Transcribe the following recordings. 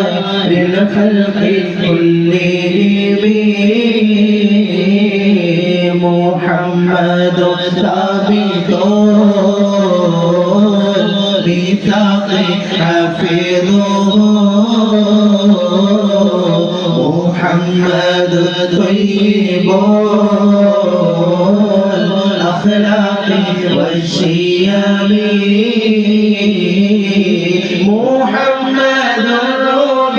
للخلق كلهم محمد ثابت بثاق حفظه محمد طيب الأخلاق والشيم محمد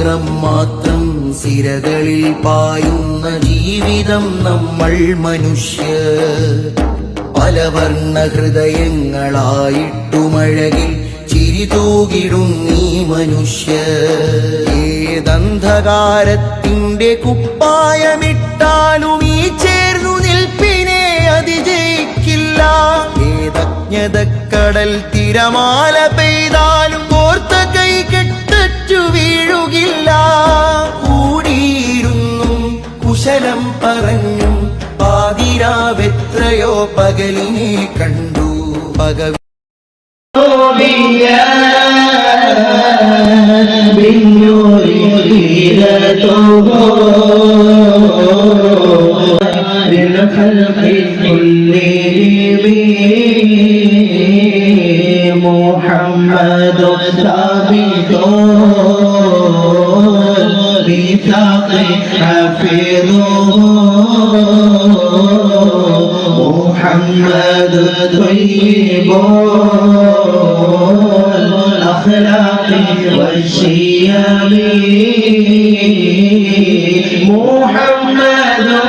നിറം മാത്രം സിരകളിൽ പായുന്ന ജീവിതം നമ്മൾ മനുഷ്യ. പലവർണ ഹൃദയങ്ങളായിട്ടുമഴകിൽ ചിരി നീ മനുഷ്യ. ഏതന്ധകാരത്തിന്റെ കുപ്പായമിട്ടാലും ഈ ചേർന്നു നിൽപ്പിനെ അതിജയിക്കില്ല. ഏതജ്ഞതക്കടൽ തിരമാല പെയ്താലും ഓർത്ത കൈ കെട്ടറ്റു വീഴുകില്ല കൂടിയിരുന്നും കുശലം പറഞ്ഞും പാതിരാവെത്രയോ പകലിനെ കണ്ടു പക ربيا بالنور خيرته للخلق محمد ثابت بثاق حفظه محمد طيب الأخلاق والشيم محمد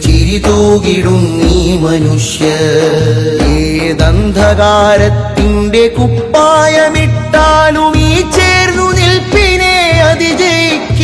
ചിരി തൂകിടും നീ മനുഷ്യ. ഏതന്ധകാരത്തിന്റെ കുപ്പായമിട്ടാലും ഈ ചേർന്നു നിൽപ്പിനെ അതിജയിക്കും.